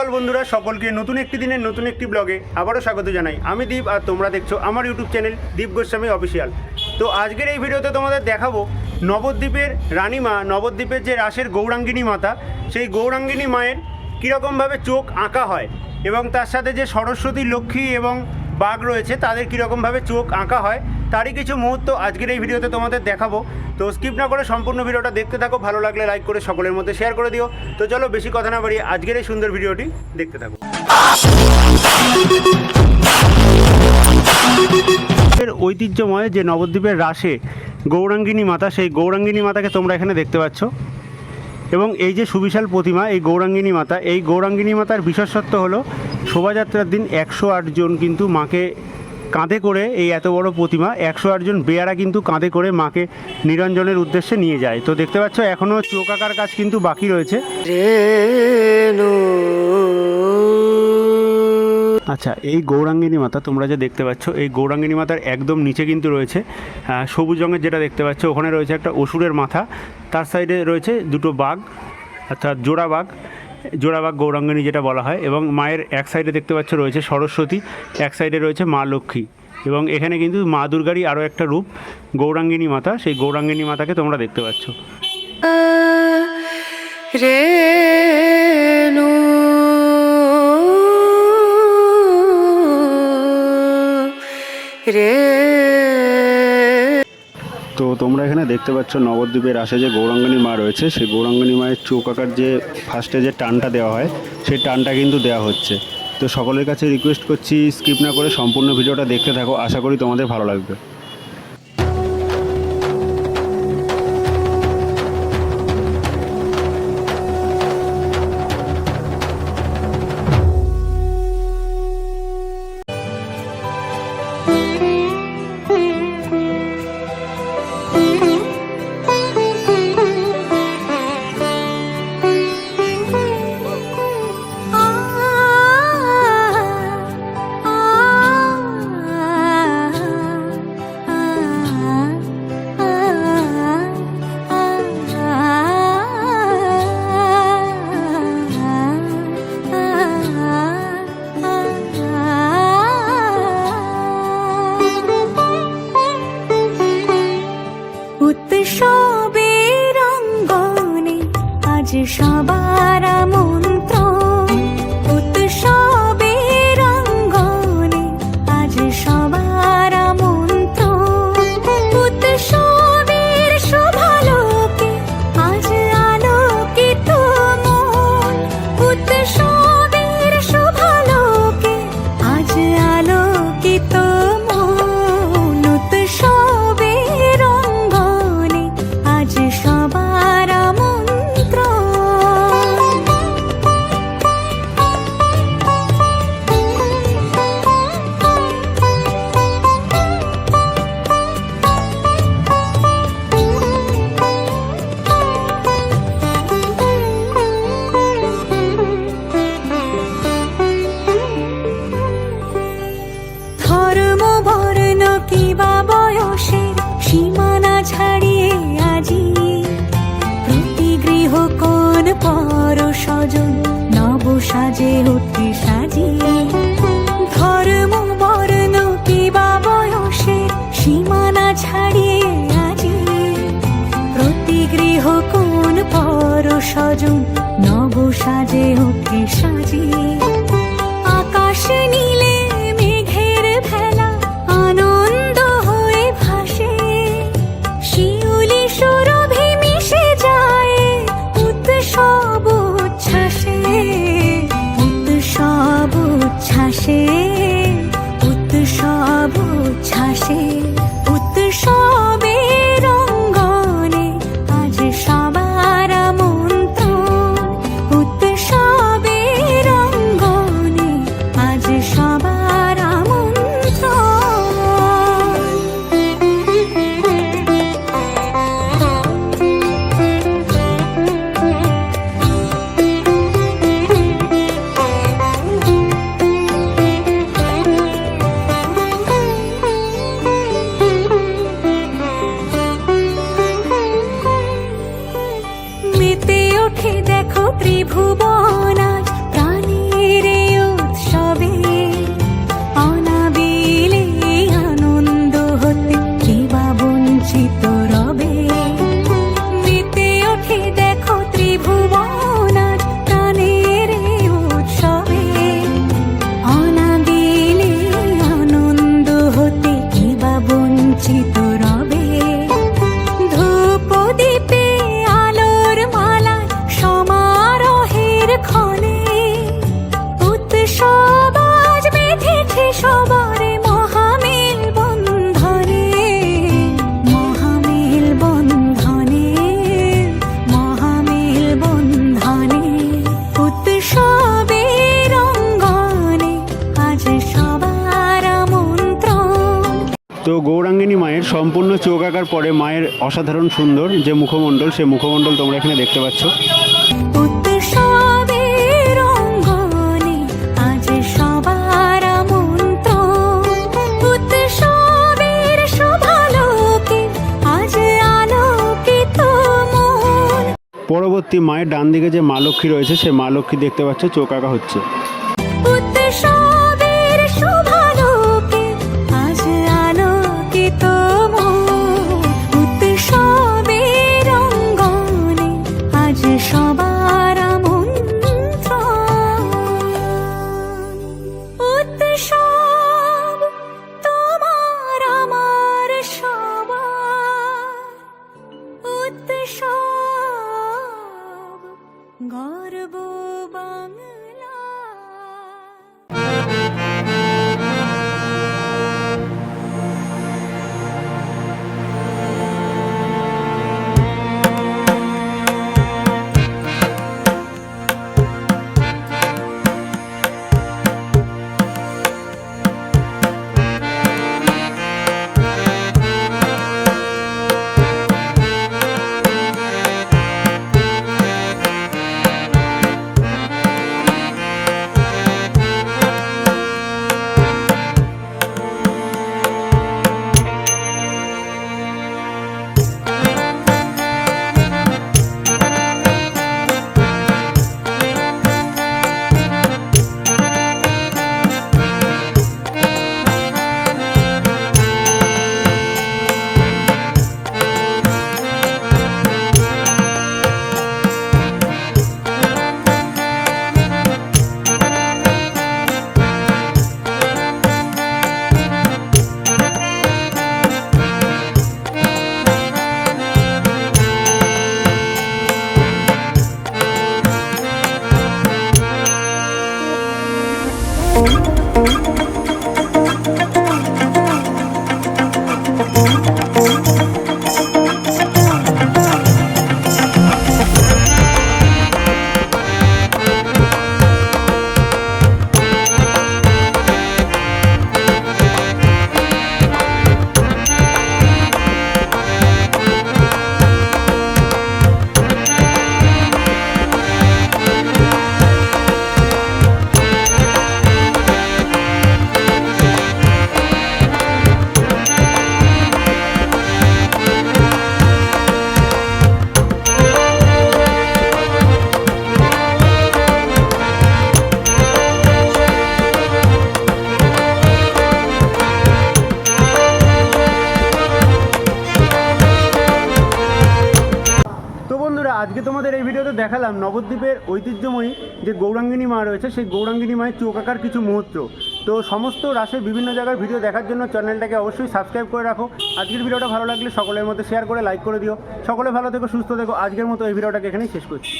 সকাল বন্ধুরা, সকলকে নতুন একটি দিনের নতুন একটি ব্লগে আবারও স্বাগত জানাই। আমি দীপ আর তোমরা দেখছ আমার YouTube channel Deep Goswami official তো আজকের এই ভিডিওতে তোমাদের দেখাবো নবদ্বীপের রানীমা, নবদ্বীপের যে রাসের গৌরাঙ্গিনী মাতা, সেই গৌরাঙ্গিনী মায়ের কীরকমভাবে চোখ আঁকা হয় এবং তার সাথে যে সরস্বতী লক্ষ্মী এবং বাঘ রয়েছে, তাদের কীরকমভাবে চোখ আঁকা হয়, তারই কিছু মুহূর্ত আজকের এই ভিডিওতে তোমাদের দেখাবো। তো স্কিপ না করে সম্পূর্ণ ভিডিওটা দেখতে থাকো, ভালো লাগলে লাইক করে সকলের মধ্যে শেয়ার করে দিও। তো চলো বেশি কথা না বাড়িয়ে আজকের এই সুন্দর ভিডিওটি দেখতে থাকো। ঐতিহ্যময় যে নবদ্বীপের রাসে গৌরাঙ্গিনী মাতা, সেই গৌরাঙ্গিনী মাতাকে তোমরা এখানে দেখতে পাচ্ছ। এবং এই যে সুবিশাল প্রতিমা, এই গৌরাঙ্গিনী মাতা, এই গৌরাঙ্গিনী মাতার বিশেষত্ব হলো শোভাযাত্রার দিন একশো জন কিন্তু মাকে কাঁধে করে এই এত বড় প্রতিমা একশো জন বেয়ারা কিন্তু কাঁধে করে মাকে নিরঞ্জনের উদ্দেশ্যে নিয়ে যায়। তো দেখতে পাচ্ছ এখনও চোকাকার কাজ কিন্তু বাকি রয়েছে। আচ্ছা এই গৌরাঙ্গিনী মাতা তোমরা যে দেখতে পাচ্ছ এই গৌরাঙ্গিনী মাতার একদম নিচে কিন্তু রয়েছে। সবুজ রঙের যেটা দেখতে পাচ্ছ ওখানে রয়েছে একটা অসুরের মাথা তার সাইডে রয়েছে দুটো বাঘ অর্থাৎ জোড়া বাঘ। জোড়া বাঘ গৌরাঙ্গিনী যেটা বলা হয় এবং মায়ের এক সাইডে দেখতে পাচ্ছ রয়েছে সরস্বতী, এক সাইডে রয়েছে মা লক্ষ্মী এবং এখানে কিন্তু মা দুর্গারই আরও একটা রূপ, গৌরাঙ্গিনী মাতা। সেই গৌরাঙ্গিনী মাতাকে তোমরা দেখতে পাচ্ছ। রেণু রে তো তোমরা এখানে দেখতে পাচ্ছ নবদ্বীপের আসে যে গৌরাঙ্গনী মা রয়েছে, সেই গৌরাঙ্গনী মায়ের চোখ আঁকার যে ফার্স্টে যে টানটা দেওয়া হয়, সেই টানটা কিন্তু দেওয়া হচ্ছে। তো সকলের কাছে রিকোয়েস্ট করছি স্কিপ না করে সম্পূর্ণ ভিডিওটা দেখতে থাকো। আশা করি তোমাদের ভালো লাগবে। তো গৌরাঙ্গিনী মায়ের সম্পূর্ণ চোখ আঁকার পরে মায়ের অসাধারণ সুন্দর যে মুখমণ্ডল সে মুখমণ্ডল তোমরা এখানে দেখতে পাচ্ছ। পরবর্তী মায়ের ডান দিকে যে মা লক্ষ্মী রয়েছে সে মা লক্ষ্মী দেখতে পাচ্ছ চোখ আঁকা হচ্ছে। উৎসব গর্ব বাংলা। আজকে তোমাদের এই ভিডিওতে দেখালাম নবদ্বীপের ঐতিহ্যময়ী যে গৌরাঙ্গিনী মা রয়েছে, সেই গৌরাঙ্গিনী মায়ের চোখ কিছু মুহূর্ত। তো সমস্ত রাশের বিভিন্ন জায়গার ভিডিও দেখার জন্য চ্যানেলটাকে অবশ্যই সাবস্ক্রাইব করে রাখো। আজকের ভিডিওটা ভালো লাগলে সকলের মধ্যে শেয়ার করে, লাইক করে দিও। সকলে ভালো থেকো, সুস্থ থেকো। আজকের মতো এই ভিডিওটাকে এখানেই শেষ করছি।